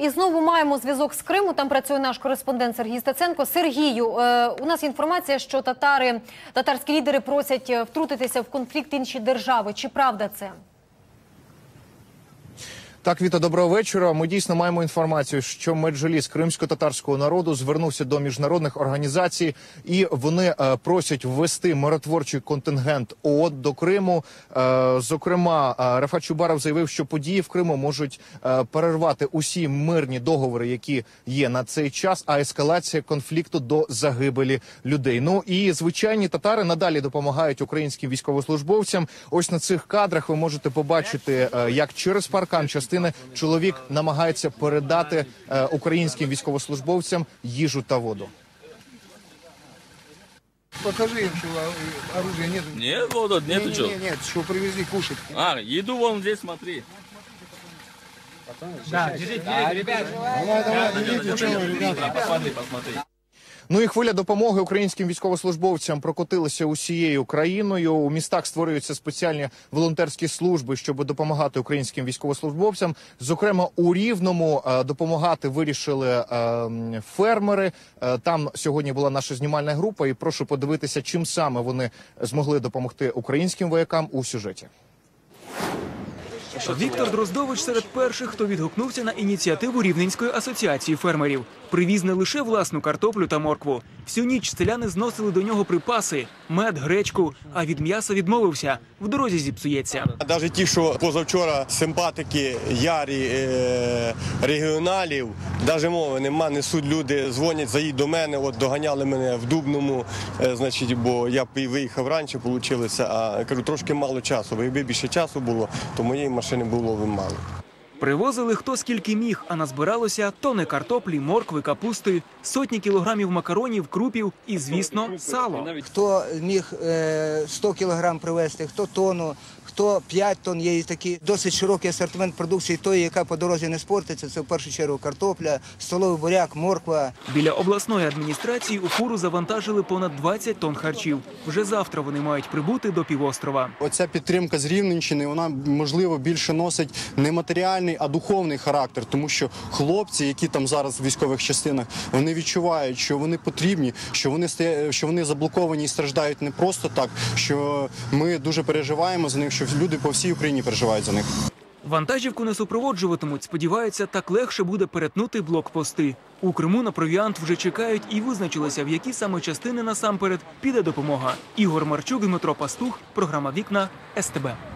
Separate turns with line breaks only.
І знову маємо зв'язок з Криму. Там працює наш кореспондент Сергій Стаценко. Сергію, е, у нас інформація, що татари, татарські лідери просять е, втрутитися в конфлікт інші держави. Чи правда це?
Так, Віта, доброго вечора. Ми дійсно маємо інформацію, що меджліс кримсько-татарського народу звернувся до міжнародних організацій, і вони е, просять ввести миротворчий контингент ООН до Криму. Е, зокрема, е, Рафат Чубаров заявив, що події в Криму можуть е, перервати усі мирні договори, які є на цей час, а ескалація конфлікту до загибелі людей. Ну і звичайні татари надалі допомагають українським військовослужбовцям. Ось на цих кадрах ви можете побачити, е, як через паркан частини чоловік намагається передати е, українським військовослужбовцям їжу та воду.
Покажи им, что а, оружия нет.
Нет, вот, вот, нету
нет,
чего.
нет, нет, что привезли кушать.
А, еду вон здесь, смотри. Посмотри, посмотри.
Ну і хвиля допомоги українським військовослужбовцям прокотилася усією країною. У містах створюються спеціальні волонтерські служби, щоб допомагати українським військовослужбовцям. Зокрема, у Рівному е, допомагати вирішили е, фермери. Е, Там сьогодні була наша знімальна група, і прошу подивитися, чим саме вони змогли допомогти українським воякам у сюжеті.
Віктор Дроздович серед перших, хто відгукнувся на ініціативу Рівненської асоціації фермерів. Привіз не лише власну картоплю та моркву. Всю ніч селяни зносили до нього припаси, мед, гречку, а від м'яса відмовився. В дорозі зіпсується.
Навіть ті, що позавчора симпатики ярі е, регіоналів, навіть мови нема, несуть люди, дзвонять, заїдь до мене, от доганяли мене в Дубному, е, значить, бо я виїхав раніше, вийшло, а кажу, трошки мало часу. Бо Якби більше часу було, то моєї машини було б мало.
Привозили хто скільки міг, а назбиралося тони картоплі, моркви, капусти, сотні кілограмів макаронів, крупів і, звісно, сало.
Хто міг е, 100 кілограм привезти, хто тонну, хто 5 тонн. Є і такий досить широкий асортимент продукції, тої, яка по дорозі не спортиться. Це в першу чергу картопля, столовий буряк, морква.
Біля обласної адміністрації у фуру завантажили понад 20 тонн харчів. Вже завтра вони мають прибути до півострова.
Оця підтримка з Рівненщини, вона можливо більше носить не матеріальний, а духовний характер, тому що хлопці, які там зараз в військових частинах, вони відчувають, що вони потрібні, що вони що вони заблоковані і страждають не просто так. Що ми дуже переживаємо за них, що люди по всій Україні переживають за них.
Вантажівку не супроводжуватимуть. Сподіваються, так легше буде перетнути блокпости. У Криму на провіант вже чекають і визначилися, в які саме частини насамперед піде допомога. Ігор Марчук, Дмитро Пастух, програма Вікна СТБ.